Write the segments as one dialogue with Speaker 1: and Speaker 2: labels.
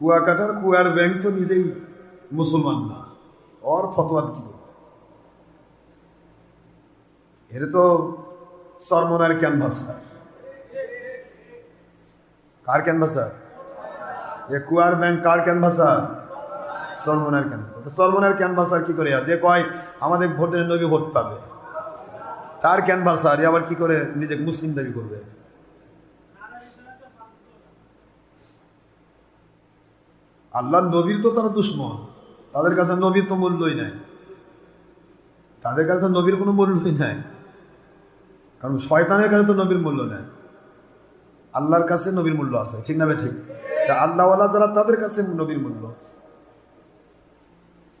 Speaker 1: কুয়াকাটার কুয়ার bank তো নিজেই মুসলমান না। ওর ফতোয়াত কি? এর তো চরমনার ক্যানভাসার কার ক্যানভাসার এ কুয়ার ব্যাংক কার ক্যানভাসার চরমনার ক্যানভাসার তো চরমনার ক্যানভাসার কি করে? যে কয়, আমাদের ভোটের নবী ভোট পাবে। তার ক্যানভাসার আবার কি করে? নিজেকে মুসলিম দাবি করবে। আল্লাহ নবীর তো তারা দুশ্মন। তাদের কাছে নবীর তো মূল্যই নাই। তাদের কাছে তো নবীর কোনো মূল্যই নাই। কারণ শয়তানের কাছে তো নবীর মূল্য নেই। আল্লাহর কাছে নবীর মূল্য আছে, ঠিক না ঠিক? তা আল্লাহওয়ালা যারা, তাদের কাছে নবীর মূল্য।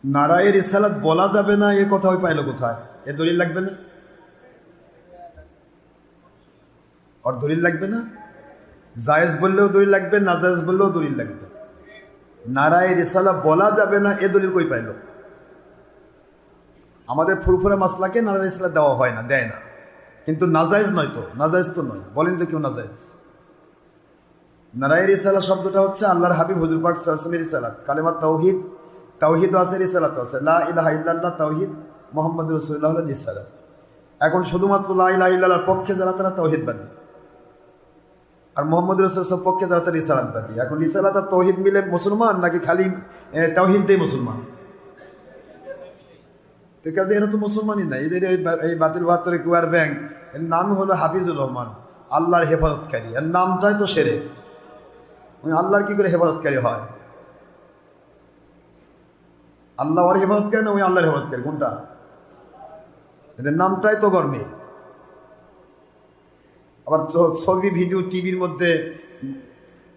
Speaker 1: নারায়ের ইসালাত বলা যাবে না, এ কথা ওই পাইলো কোথায়? এ দলিল লাগবে না? আর দলিল লাগবে না? জায়েজ বললেও দলিল লাগবে, না জায়েজ বললেও দলিল লাগবে। নারায় রেসালা বলা যাবে না, এ দলিল কই পাইল? আমাদের ফুরফুরা মাসলাকে নারায় রেসালা দেওয়া হয় না, দেয় না। কিন্তু নাজাইজ নয় তো নাজাইজ তো নয়। বলেন তো কেউ নাজাইজ নারায় রিসালা শব্দটা হচ্ছে আল্লাহর হাবিব, হুজুর পাক সাল্লামের রিসালাত। কালেমা তাওহিদ তাওহিদ আছে, রিসালাত আছে। লা ইলাহা ইল্লাল্লাহ, তাওহিদ মোহাম্মদ রসুল্লাহ রিসালাত। এখন শুধুমাত্র লা ইলাহা ইল্লাল্লাহর পক্ষে যারা, তারা তাওহিদবাদী। আর মোহাম্মদ রসুলের পক্ষে যারা তারা রিসালাতবাদী এখন রিসালাত আর তৌহিদ মিলে মুসলমান নাকি খালি এ, তাওহিদ মুসলমান? ঠিক আছে এরা তো মুসলমানই না। এদের এই বাতিল বাহাত্তরে কুয়ার ব্যাংক এর নাম হলো হাফিজুর রহমান আল্লাহর হেফাজতকারী। এর নামটাই তো সেরে। আল্লাহর কি করে হেফাজতকারী হয়? আল্লাহ হেফাজতকারী না ওই আল্লাহর হেফাজতকারী? কোনটা? এদের নামটাই তো গরমে আবার ছবি, ভিডিও, টিভির মধ্যে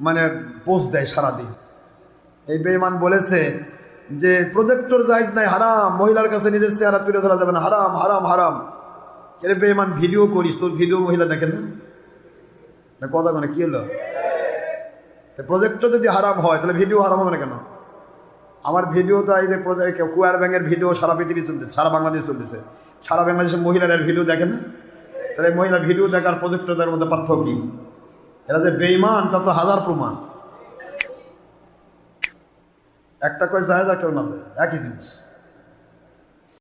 Speaker 1: মানে পোস্ট দেয় সারাদিন। এই বেঈমান বলেছে যে প্রজেক্টর জায়জ নাই, হারাম। মহিলার কাছে নিজের চেহারা তুলে ধরা যাবে না। হারাম হারাম হারাম। এর বেঈমান, ভিডিও করিস, তোর ভিডিও মহিলা দেখে না? কথা মানে কি হলো? প্রজেক্টর যদি হারাম হয়, তাহলে ভিডিও হারাম হবে না কেন? আমার ভিডিও তো এই যে কুয়ার ব্যাঙের ভিডিও সারা পৃথিবী চলতেছে, সারা বাংলাদেশ চলতেছে। সারা বাংলাদেশের মহিলারা ভিডিও দেখে না? তাহলে মহিলা ভিডিও দেখার প্রযুক্তদের মধ্যে পার্থক্য কি? এরা যে বেইমান তা তো হাজার প্রমাণ। একটা কয় জাহেজ একটা না যায় একই জিনিস।